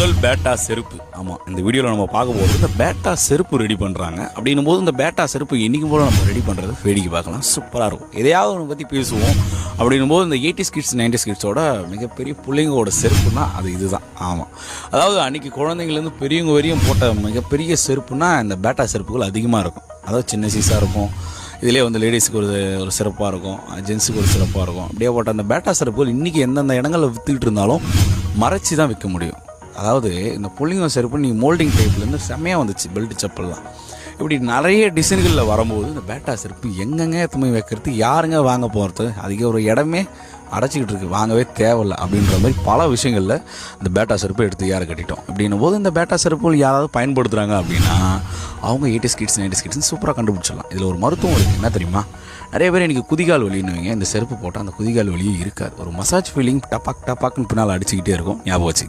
முதல் பேட்டா செருப்பு. ஆமாம் இந்த வீடியோவில் நம்ம பார்க்க போகிறது இந்த பேட்டா செருப்பு ரெடி பண்ணுறாங்க அப்படின்னும் போது இந்த பேட்டா செருப்பு இன்னைக்கு போல நம்ம ரெடி பண்ணுறது வேடிக்கை பார்க்கலாம். சூப்பராக இருக்கும். எதையாவது ஒன்று பற்றி பேசுவோம். அப்படின்னும் போது இந்த எயிட்டி ஸ்கிட்ஸ் நைன்டி ஸ்கிட்ஸோட மிகப்பெரிய பிள்ளைங்களோட செருப்புனா அது இதுதான். ஆமாம் அதாவது அன்றைக்கி குழந்தைங்கலேருந்து பெரியவங்க வரையும் போட்ட மிகப்பெரிய செருப்புனா இந்த பேட்டா செருப்புகள் அதிகமாக இருக்கும். அதாவது சின்ன சீஸாக இருக்கும். இதிலே வந்து லேடிஸுக்கு ஒரு ஒரு சிறப்பாக இருக்கும். ஜென்ஸுக்கு ஒரு சிறப்பாக இருக்கும். அப்படியே போட்ட அந்த பேட்டா செருப்புகள் இன்றைக்கி எந்தெந்த இடங்களில் விற்றுக்கிட்டு இருந்தாலும் மறைச்சி தான் விற்க முடியும். அதாவது இந்த புள்ளிங்க செருப்பு நீங்கள் மோல்டிங் டைப்லேருந்து செம்மையாக வந்துச்சு பெல்ட் செப்பல்லாம். இப்படி நிறைய டிசைன்களில் வரும்போது இந்த பேட்டா செருப்பு எங்கெங்க எத்தனை வைக்கிறது யாருங்க வாங்க போகிறது அதிக ஒரு இடமே அடைச்சிக்கிட்டு இருக்கு வாங்கவே தேவையில்ல அப்படின்ற மாதிரி பல விஷயங்களில் இந்த பேட்டா செருப்பு எடுத்து யாரை கட்டிட்டோம். அப்படின்னும் போது இந்த பேட்டா செருப்புகள் யாராவது பயன்படுத்துகிறாங்க அப்படின்னா அவங்க எயிட்டி ஸ்கிட்ஸ் நைன்டி ஸ்கிட்ஸ் சூப்பராக கண்டுபிடிச்சிடலாம். இதில் ஒரு மருத்துவம் இருக்குது என்ன தெரியுமா? நிறைய பேர் எனக்கு குதிகால் வலின்னுவீங்க. இந்த செருப்பு போட்டால் அந்த குதிகால் வலியும் இருக்காது. ஒரு மசாஜ் ஃபீலிங் டப்பாக் டப்பாக்குன்னு பின்னால் அடிச்சுக்கிட்டே இருக்கும். ஞாபகம் வச்சு